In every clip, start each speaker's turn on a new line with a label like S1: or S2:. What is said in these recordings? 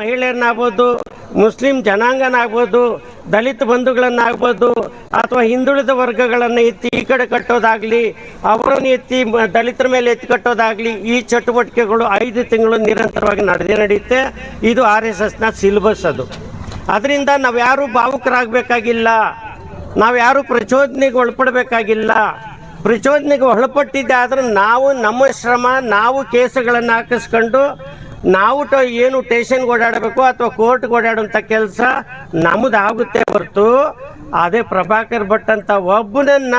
S1: ಮಹಿಳೆಯರನ್ನಾಗ್ಬೋದು, Muslim ಜನಾಂಗನಾಗ್ಬೋದು, ದಲಿತ ಬಂಧುಗಳನ್ನಾಗ್ಬೋದು, ಅಥವಾ ಹಿಂದುಳಿದ ವರ್ಗಗಳನ್ನು ಎತ್ತಿ ಈ ಕಡೆ ಕಟ್ಟೋದಾಗಲಿ, ಅವರನ್ನು ಎತ್ತಿ ದಲಿತರ ಮೇಲೆ ಎತ್ತಿ ಕಟ್ಟೋದಾಗಲಿ, ಈ ಚಟುವಟಿಕೆಗಳು ಐದು ತಿಂಗಳು ನಿರಂತರವಾಗಿ ನಡೆದೇ ನಡೆಯುತ್ತೆ. ಇದು ಆರ್ ಎಸ್ ಎಸ್ನ ಸಿಲೆಬಸ್ ಅದು. ಅದರಿಂದ ನಾವು ಯಾರು ಭಾವುಕರಾಗಬೇಕಾಗಿಲ್ಲ. ನಾವು ಯಾರು ಪ್ರಚೋದನೆಗೆ ಒಳಪಡಬೇಕಾಗಿಲ್ಲ. ಪ್ರಚೋದನೆಗೆ ಒಳಪಟ್ಟಿದ್ದೆ ಆದರೆ ನಾವು ನಮ್ಮ ಶ್ರಮ, ನಾವು ಕೇಸುಗಳನ್ನು ಹಾಕಿಸ್ಕೊಂಡು ನಾವು ಏನು ಟೇಷನ್ಗೆ ಓಡಾಡಬೇಕು ಅಥವಾ ಕೋರ್ಟ್ಗೆ ಓಡಾಡುವಂಥ ಕೆಲಸ ನಮ್ಮದಾಗುತ್ತೆ ಹೊರತು. ಅದೇ ಪ್ರಭಾಕರ್ ಭಟ್ ಅಂತ ಒಬ್ಬನನ್ನ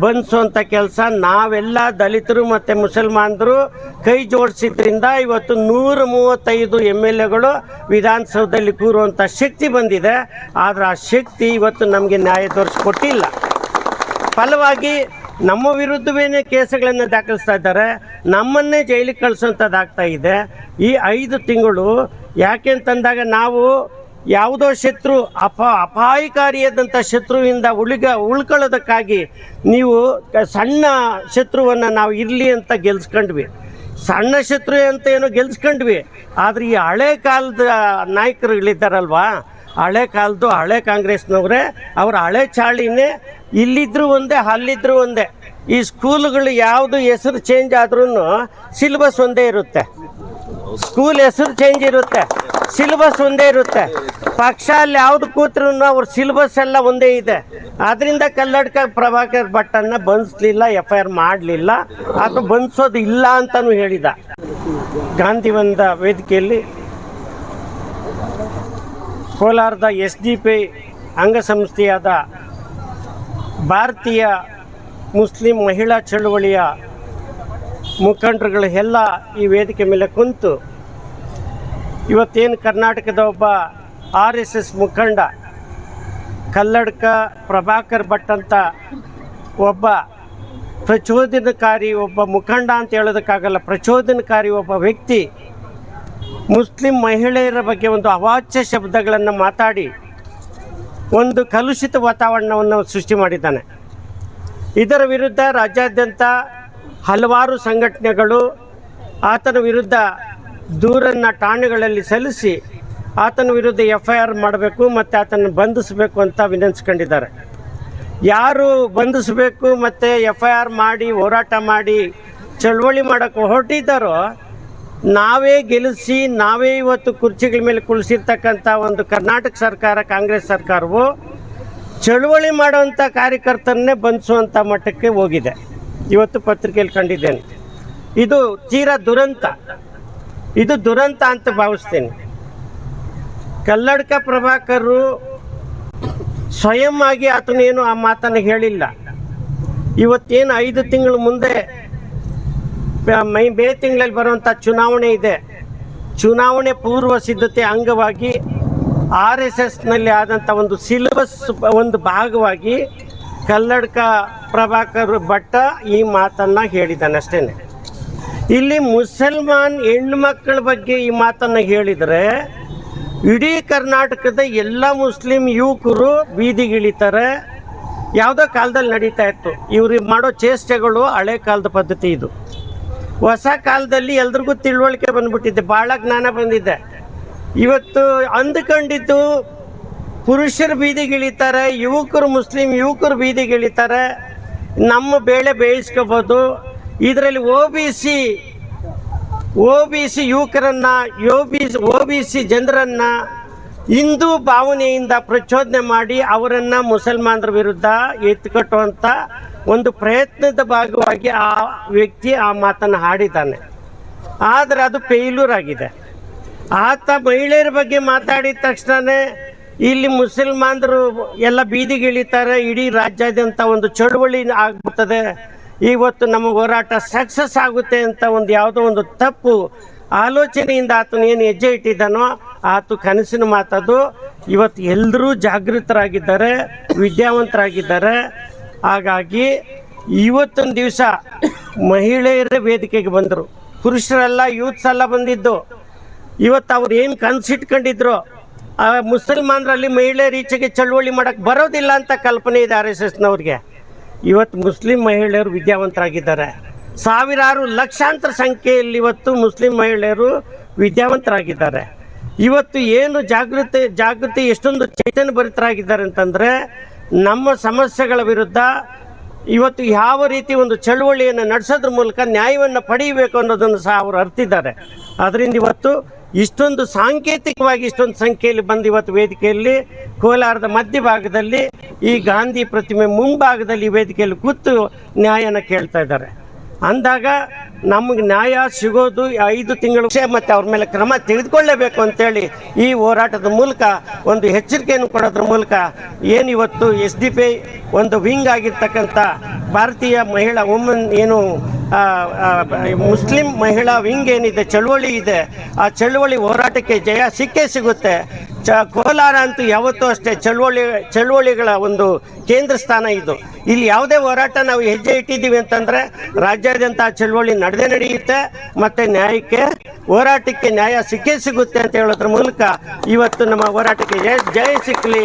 S1: ಬಂಧಿಸುವಂಥ ಕೆಲಸ ನಾವೆಲ್ಲ ದಲಿತರು ಮತ್ತು ಮುಸಲ್ಮಾನರು ಕೈ ಜೋಡಿಸಿದ್ರಿಂದ ಇವತ್ತು ನೂರ ಮೂವತ್ತೈದು ಎಂ ಎಲ್ ಎಗಳು ವಿಧಾನಸೌಧದಲ್ಲಿ ಕೂರುವಂಥ ಶಕ್ತಿ ಬಂದಿದೆ. ಆದರೆ ಆ ಶಕ್ತಿ ಇವತ್ತು ನಮಗೆ ನ್ಯಾಯ ತೋರಿಸ್ಕೊಟ್ಟಿಲ್ಲ. ಫಲವಾಗಿ ನಮ್ಮ ವಿರುದ್ಧವೇನೆ ಕೇಸುಗಳನ್ನು ದಾಖಲಿಸ್ತಾ ಇದ್ದಾರೆ. ನಮ್ಮನ್ನೇ ಜೈಲಿಗೆ ಕಳಿಸುವಂಥದ್ದಾಗ್ತಾ ಇದೆ. ಈ ಐದು ತಿಂಗಳು ಯಾಕೆ ಅಂತಂದಾಗ ನಾವು ಯಾವುದೋ ಶತ್ರು, ಅಪ, ಅಪಾಯಕಾರಿಯಾದಂಥ ಶತ್ರುವಿಂದ ಉಳಿಗ, ಉಳ್ಕೊಳ್ಳೋದಕ್ಕಾಗಿ ನೀವು ಸಣ್ಣ ಶತ್ರುವನ್ನು ನಾವು ಇರಲಿ ಅಂತ ಗೆಲ್ಸ್ಕೊಂಡ್ವಿ. ಸಣ್ಣ ಶತ್ರು ಅಂತ ಏನೋ ಗೆಲ್ಸ್ಕೊಂಡ್ವಿ. ಆದರೆ ಈ ಹಳೆ ಕಾಲದ ನಾಯಕರುಗಳಿದ್ದಾರಲ್ವಾ ಹಳೆ ಕಾಲದ್ದು ಹಳೆ ಕಾಂಗ್ರೆಸ್ನವರೇ, ಅವ್ರ ಹಳೆ ಚಾಳಿನೇ ಇಲ್ಲಿದ್ರು ಒಂದೇ, ಅಲ್ಲಿದ್ರು ಒಂದೇ. ಈ ಸ್ಕೂಲ್ಗಳು ಯಾವುದು ಹೆಸರು ಚೇಂಜ್ ಆದ್ರೂ ಸಿಲೆಬಸ್ ಒಂದೇ ಇರುತ್ತೆ. ಸ್ಕೂಲ್ ಹೆಸರು ಚೇಂಜ್ ಇರುತ್ತೆ ಸಿಲೆಬಸ್ ಒಂದೇ ಇರುತ್ತೆ. ಪಕ್ಷ ಅಲ್ಲಿ ಯಾವ್ದು ಕೂತ್ರು ಅವ್ರ ಸಿಲೆಬಸ್ ಎಲ್ಲ ಒಂದೇ ಇದೆ. ಅದರಿಂದ ಕಲ್ಲಡ್ಕ ಪ್ರಭಾಕರ್ ಭಟ್ಟನ್ನ ಬಂಧಿಸ್ಲಿಲ್ಲ ಎಫ್ ಐ ಆರ್ ಮಾಡಲಿಲ್ಲ ಅದು ಬಂಧಿಸೋದು ಇಲ್ಲ ಅಂತಾನು ಹೇಳಿದ. ಗಾಂಧಿವಂದ ವೇದಿಕೆಯಲ್ಲಿ ಕೋಲಾರದ ಎಸ್ ಡಿ ಪಿ ಅಂಗಸಂಸ್ಥೆಯಾದ ಭಾರತೀಯ ಮುಸ್ಲಿಂ ಮಹಿಳಾ ಚಳುವಳಿಯ ಮುಖಂಡರುಗಳು ಎಲ್ಲ ಈ ವೇದಿಕೆ ಮೇಲೆ ಕುಂತು ಇವತ್ತೇನು ಕರ್ನಾಟಕದ ಒಬ್ಬ ಆರ್ ಎಸ್ ಎಸ್ ಮುಖಂಡ ಕಲ್ಲಡ್ಕ ಪ್ರಭಾಕರ್ ಭಟ್ ಅಂತ ಒಬ್ಬ ಪ್ರಚೋದನಕಾರಿ ಒಬ್ಬ ಮುಖಂಡ ಅಂತ ಹೇಳೋದಕ್ಕಾಗಲ್ಲ, ಪ್ರಚೋದನಕಾರಿ ಒಬ್ಬ ವ್ಯಕ್ತಿ ಮುಸ್ಲಿಂ ಮಹಿಳೆಯರ ಬಗ್ಗೆ ಒಂದು ಅವಾಚ್ಯ ಶಬ್ದಗಳನ್ನು ಮಾತಾಡಿ ಒಂದು ಕಲುಷಿತ ವಾತಾವರಣವನ್ನು ಸೃಷ್ಟಿ ಮಾಡಿದ್ದಾನೆ. ಇದರ ವಿರುದ್ಧ ರಾಜ್ಯಾದ್ಯಂತ ಹಲವಾರು ಸಂಘಟನೆಗಳು ಆತನ ವಿರುದ್ಧ ದೂರನ್ನು ಠಾಣೆಗಳಲ್ಲಿ ಸಲ್ಲಿಸಿ ಆತನ ವಿರುದ್ಧ ಎಫ್ ಐ ಆರ್ ಮಾಡಬೇಕು ಮತ್ತು ಆತನ ಬಂಧಿಸಬೇಕು ಅಂತ ವಿನಂತಿಸ್ಕೊಂಡಿದ್ದಾರೆ. ಯಾರು ಬಂಧಿಸಬೇಕು ಮತ್ತು ಎಫ್ ಐ ಆರ್ ಮಾಡಿ ಹೋರಾಟ ಮಾಡಿ ಚಳುವಳಿ ಮಾಡೋಕ್ಕೆ ಹೊರಟಿದ್ದಾರೋ ನಾವೇ ಗೆಲ್ಲಿಸಿ, ನಾವೇ ಇವತ್ತು ಕುರ್ಚಿಗಳ ಮೇಲೆ ಕುಳಿಸಿರ್ತಕ್ಕಂಥ ಒಂದು ಕರ್ನಾಟಕ ಸರ್ಕಾರ, ಕಾಂಗ್ರೆಸ್ ಸರ್ಕಾರವು ಚಳುವಳಿ ಮಾಡುವಂಥ ಕಾರ್ಯಕರ್ತರನ್ನೇ ಬಂಧಿಸುವಂಥ ಮಟ್ಟಕ್ಕೆ ಹೋಗಿದೆ. ಇವತ್ತು ಪತ್ರಿಕೆಯಲ್ಲಿ ಕಂಡಿದ್ದೇನೆ. ಇದು ತೀರಾ ದುರಂತ. ಇದು ದುರಂತ ಅಂತ ಭಾವಿಸ್ತೇನೆ. ಕಲ್ಲಡ್ಕ ಪ್ರಭಾಕರು ಸ್ವಯಂ ಆಗಿ ಆತನೇನು ಆ ಮಾತನ್ನು ಹೇಳಿಲ್ಲ. ಇವತ್ತೇನು ಐದು ತಿಂಗಳ ಮುಂದೆ ಮೈ ಮೇ ತಿಂಗಳಲ್ಲಿ ಬರುವಂಥ ಚುನಾವಣೆ ಇದೆ. ಚುನಾವಣೆ ಪೂರ್ವ ಸಿದ್ಧತೆ ಅಂಗವಾಗಿ ಆರ್ ಎಸ್ ಎಸ್ನಲ್ಲಿ ಆದಂಥ ಒಂದು ಸಿಲೆಬಸ್ ಒಂದು ಭಾಗವಾಗಿ ಕಲ್ಲಡ್ಕ ಪ್ರಭಾಕರ್ ಭಟ್ಟ ಈ ಮಾತನ್ನು ಹೇಳಿದ್ದಾನೆ ಅಷ್ಟೇ ಇಲ್ಲಿ ಮುಸಲ್ಮಾನ್ ಹೆಣ್ಮಕ್ಳ ಬಗ್ಗೆ ಈ ಮಾತನ್ನು ಹೇಳಿದರೆ, ಇಡೀ ಕರ್ನಾಟಕದ ಎಲ್ಲ ಮುಸ್ಲಿಂ ಯುವಕರು ಬೀದಿಗಿಳಿತಾರೆ. ಯಾವುದೋ ಕಾಲದಲ್ಲಿ ನಡೀತಾ ಇತ್ತು. ಇವ್ರಿಗೆ ಮಾಡೋ ಚೇಷ್ಟೆಗಳು ಹಳೆ ಕಾಲದ ಪದ್ಧತಿ ಇದು. ಹೊಸ ಕಾಲದಲ್ಲಿ ಎಲ್ರಿಗೂ ತಿಳುವಳಿಕೆ ಬಂದ್ಬಿಟ್ಟಿದ್ದೆ ಭಾಳ ಜ್ಞಾನ ಬಂದಿದ್ದೆ ಇವತ್ತು ಅಂದ್ಕೊಂಡಿದ್ದು ಪುರುಷರು ಬೀದಿಗಿಳಿತಾರೆ, ಯುವಕರು ಮುಸ್ಲಿಂ ಯುವಕರು ಬೀದಿಗಿಳಿತಾರೆ. ನಮ್ಮ ಬೇಳೆ ಬೇಯಿಸ್ಕೋಬೋದು. ಇದರಲ್ಲಿ O B C, O B C ಯುವಕರನ್ನ ಯೋ ಬಿ ಒ ಬಿ ಸಿ ಜನರನ್ನ ಹಿಂದೂ ಭಾವನೆಯಿಂದ ಪ್ರಚೋದನೆ ಮಾಡಿ ಅವರನ್ನು ಮುಸಲ್ಮಾನರ ವಿರುದ್ಧ ಎತ್ತಿಕಟ್ಟುವಂಥ ಒಂದು ಪ್ರಯತ್ನದ ಭಾಗವಾಗಿ ಆ ವ್ಯಕ್ತಿ ಆ ಮಾತನ್ನು ಹಾಡಿದ್ದಾನೆ. ಆದರೆ ಅದು ಫೇಲ್ಯೂರ್ ಆಗಿದೆ ಆತ ಮಹಿಳೆಯರ ಬಗ್ಗೆ ಮಾತಾಡಿದ ತಕ್ಷಣವೇ ಇಲ್ಲಿ ಮುಸಲ್ಮಾನರು ಎಲ್ಲ ಬೀದಿಗೆ ಇಳಿತಾರೆ, ಇಡೀ ರಾಜ್ಯಾದ್ಯಂತ ಒಂದು ಚಳುವಳಿ ಆಗ್ಬಿಡ್ತದೆ. ಇವತ್ತು ನಮ್ಮ ಹೋರಾಟ ಸಕ್ಸಸ್ ಆಗುತ್ತೆ ಅಂತ ಒಂದು ಯಾವುದೋ ಒಂದು ತಪ್ಪು ಆಲೋಚನೆಯಿಂದ ಆತನು ಏನು ಹೆಜ್ಜೆ ಇಟ್ಟಿದ್ದಾನೋ ಆತು ಕನಸಿನ ಮಾತದು. ಇವತ್ತು ಎಲ್ಲರೂ ಜಾಗೃತರಾಗಿದ್ದಾರೆ, ವಿದ್ಯಾವಂತರಾಗಿದ್ದಾರೆ. ಹಾಗಾಗಿ ಇವತ್ತೊಂದು ದಿವಸ ಮಹಿಳೆಯರೇ ವೇದಿಕೆಗೆ ಬಂದರು. ಪುರುಷರೆಲ್ಲ ಯೂತ್ಸ್ ಎಲ್ಲ ಬಂದಿದ್ದು. ಇವತ್ತು ಅವ್ರು ಏನು ಕನಸಿಟ್ಕೊಂಡಿದ್ರು? ಆ ಮುಸಲ್ಮಾನರಲ್ಲಿ ಮಹಿಳೆಯರ ಈಚೆಗೆ ಚಳುವಳಿ ಮಾಡಕ್ಕೆ ಬರೋದಿಲ್ಲ ಅಂತ ಕಲ್ಪನೆ ಇದೆ ಆರ್ ಎಸ್ ಎಸ್ನವ್ರಿಗೆ. ಇವತ್ತು ಮುಸ್ಲಿಂ ಮಹಿಳೆಯರು ವಿದ್ಯಾವಂತರಾಗಿದ್ದಾರೆ. ಸಾವಿರಾರು ಲಕ್ಷಾಂತರ ಸಂಖ್ಯೆಯಲ್ಲಿ ಇವತ್ತು ಮುಸ್ಲಿಂ ಮಹಿಳೆಯರು ವಿದ್ಯಾವಂತರಾಗಿದ್ದಾರೆ. ಇವತ್ತು ಏನು ಜಾಗೃತಿ ಜಾಗೃತಿ ಎಷ್ಟೊಂದು ಚೈತನ್ಯ ಭರಿತರಾಗಿದ್ದಾರೆ ಅಂತಂದರೆ ನಮ್ಮ ಸಮಸ್ಯೆಗಳ ವಿರುದ್ಧ ಇವತ್ತು ಯಾವ ರೀತಿ ಒಂದು ಚಳುವಳಿಯನ್ನು ನಡೆಸೋದ್ರ ಮೂಲಕ ನ್ಯಾಯವನ್ನು ಪಡೆಯಬೇಕು ಅನ್ನೋದನ್ನು ಸಹ ಅವರು ಅರ್ತಿದ್ದಾರೆ. ಅದರಿಂದ ಇವತ್ತು ಇಷ್ಟೊಂದು ಸಾಂಕೇತಿಕವಾಗಿ ಇಷ್ಟೊಂದು ಸಂಖ್ಯೆಯಲ್ಲಿ ಬಂದು ಇವತ್ತು ವೇದಿಕೆಯಲ್ಲಿ ಕೋಲಾರದ ಮಧ್ಯಭಾಗದಲ್ಲಿ ಈ ಗಾಂಧಿ ಪ್ರತಿಮೆ ಮುಂಭಾಗದಲ್ಲಿ ವೇದಿಕೆಯಲ್ಲಿ ಕೂತು ನ್ಯಾಯನ ಕೇಳ್ತಾ ಇದ್ದಾರೆ. ಅಂದಾಗ ನಮಗೆ ನ್ಯಾಯ ಸಿಗೋದು ಐದು ತಿಂಗಳು ಮತ್ತು ಅವ್ರ ಮೇಲೆ ಕ್ರಮ ತೆಗೆದುಕೊಳ್ಳೇಬೇಕು ಅಂತೇಳಿ ಈ ಹೋರಾಟದ ಮೂಲಕ, ಒಂದು ಎಚ್ಚರಿಕೆಯನ್ನು ಕೊಡೋದ್ರ ಮೂಲಕ ಏನಿವತ್ತು ಎಸ್ ಡಿ ಪಿ ಒಂದು ವಿಂಗ್ ಆಗಿರ್ತಕ್ಕಂಥ ಭಾರತೀಯ ಮಹಿಳಾ ವುಮನ್ ಏನು ಮುಸ್ಲಿಂ ಮಹಿಳಾ ವಿಂಗ್ ಏನಿದೆ, ಚಳುವಳಿ ಇದೆ, ಆ ಚಳುವಳಿ ಹೋರಾಟಕ್ಕೆ ಜಯ ಸಿಕ್ಕೇ ಸಿಗುತ್ತೆ. ಚ ಕೋಲಾರ ಅಂತೂ ಯಾವತ್ತೂ ಅಷ್ಟೇ ಚಳುವಳಿ, ಚಳುವಳಿಗಳ ಒಂದು ಕೇಂದ್ರ ಸ್ಥಾನ ಇದು. ಇಲ್ಲಿ ಯಾವುದೇ ಹೋರಾಟ ನಾವು ಹೆಜ್ಜೆ ಇಟ್ಟಿದ್ದೀವಿ ಅಂತಂದರೆ ರಾಜ್ಯಾದ್ಯಂತ ಚಳುವಳಿ ನಡೆದೇ ನಡೆಯುತ್ತೆ, ಮತ್ತು ನ್ಯಾಯಕ್ಕೆ, ಹೋರಾಟಕ್ಕೆ ನ್ಯಾಯ ಸಿಕ್ಕೇ ಸಿಗುತ್ತೆ ಅಂತ ಹೇಳೋದ್ರ ಮೂಲಕ ಇವತ್ತು ನಮ್ಮ ಹೋರಾಟಕ್ಕೆ ಜಯ ಜಯ ಸಿಕ್ಕಲಿ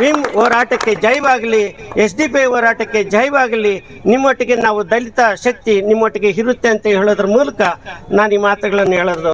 S1: ವಿಮ್ ಹೋರಾಟಕ್ಕೆ ಜೈವಾಗಲಿ, ಎಸ್ ಡಿ ಪಿ ಹೋರಾಟಕ್ಕೆ ಜೈವಾಗಲಿ, ನಿಮ್ಮೊಟ್ಟಿಗೆ ನಾವು ದಲಿತ ಶಕ್ತಿ ನಿಮ್ಮೊಟ್ಟಿಗೆ ಇರುತ್ತೆ ಅಂತ ಹೇಳೋದ್ರ ಮೂಲಕ ನಾನು ಈ ಮಾತುಗಳನ್ನು ಹೇಳೋದು.